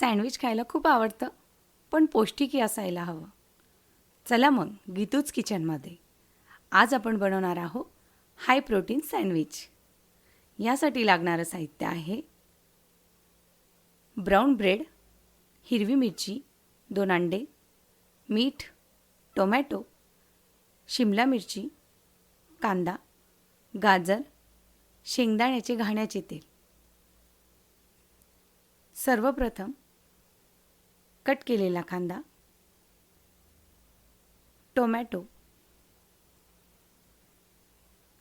Sandwich खायला खूप आवडतं पण पौष्टिकी असायला हवं. चला मग गीतूच किचनमध्ये. आज आपण बनवणार आहोत हाय प्रोटीन सँडविच. यासाठी लागणारं साहित्य आहे ब्राऊन ब्रेड हिरवी मिरची दोन अंडे मीठ टोमॅटो शिमला मिरची कांदा गाजर शेंगदाण्याचे घाण्याचे तेल. सर्वप्रथम कट केलेला कांदा. टोमॅटो.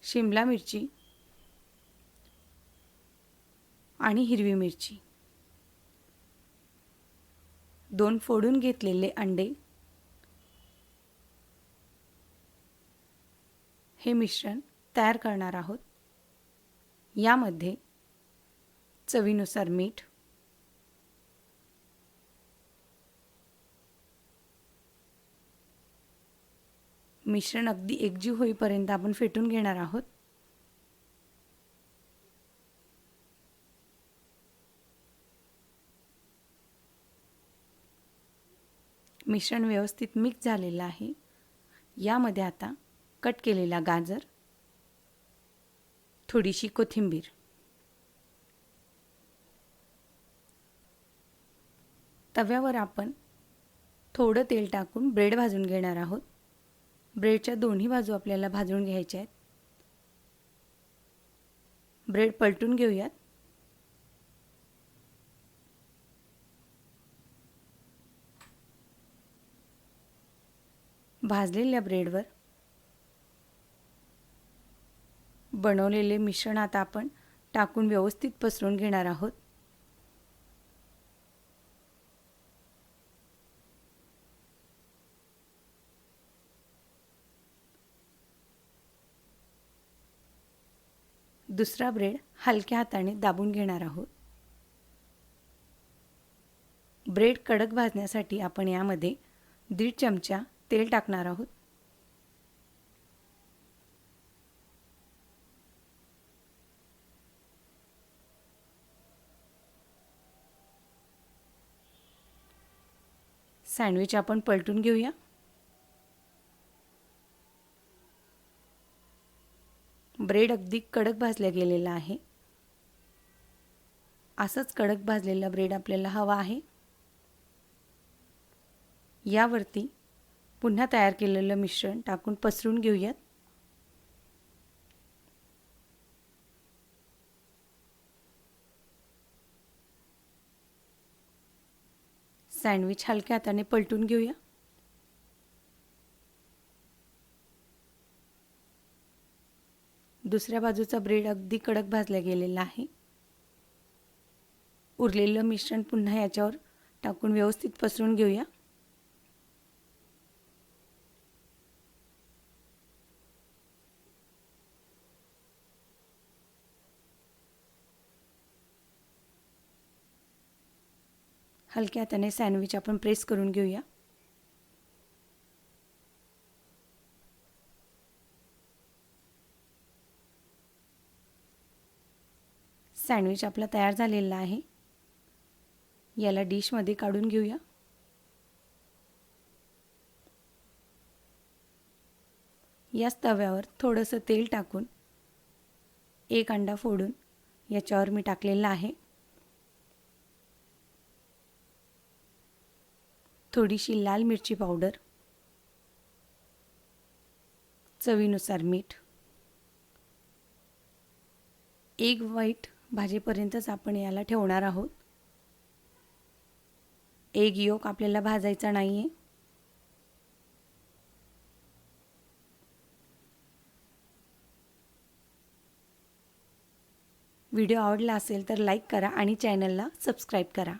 शिमला मिरची. आणि हिरवी मिरची. दोन फोडून घेतलेले अंडे. हे मिश्रण तयार करणार आहोत. यामध्ये चवीनुसार मीठ मिश्रण अगदी एकजीव होईपर्यंत आपण फेटून घेणार आहोत. मिश्रण व्यवस्थित मिक्स झालेलं आहे. यामध्ये आता कट केलेला गाजर थोडीशी कोथिंबीर. तव्यावर आपण थोडं तेल टाकून ब्रेड भाजून घेणार आहोत. ब्रेडच्या दोन्ही बाजू आपल्याला भाजून घ्यायच्या आहेत. ब्रेड पलटून घेऊयात. भाजलेल्या ब्रेडवर बनवलेले मिश्रण आता आपण टाकून व्यवस्थित पसरून घेणार आहोत. दुसरा ब्रेड हलक्या हाताने दाबून घेणार आहोत. ब्रेड कडक भाजण्यासाठी आपण यामध्ये दीड चमचा तेल टाकणार आहोत. सँडविच आपण पलटून घेऊया. ब्रेड अगदी कडक भाजल्या गेलेला आहे. असंच कडक भाजलेला ब्रेड आपल्याला हवा आहे. यावरती पुन्हा तयार केलेलं मिश्रण टाकून पसरून घेऊयात. सँडविच हलक्या हाताने पलटून घेऊया. दुसऱ्या बाजूचा ब्रेड अगदी कडक भाजला गेलेला आहे. उरलेलं मिश्रण पुन्हा याच्यावर टाकून व्यवस्थित पसरून घेऊया. हलक्या हाताने सँडविच आपण प्रेस करून घेऊया. सँडविच आपला तयार झालेला आहे. याला डिशमध्ये काढून घेऊया. याच तव्यावर थोडंसं तेल टाकून एक अंडा फोडून याच्यावर मी टाकलेला आहे. थोडीशी लाल मिरची पावडर चवीनुसार मीठ एक वाईट भाजीपर्यंतच आपण याला ठेवणार आहोत. एक योक आपल्याला भाजायचा नाही आहे व्हिडिओ आवडला असेल तर लाईक करा आणि चॅनलला सबस्क्राईब करा.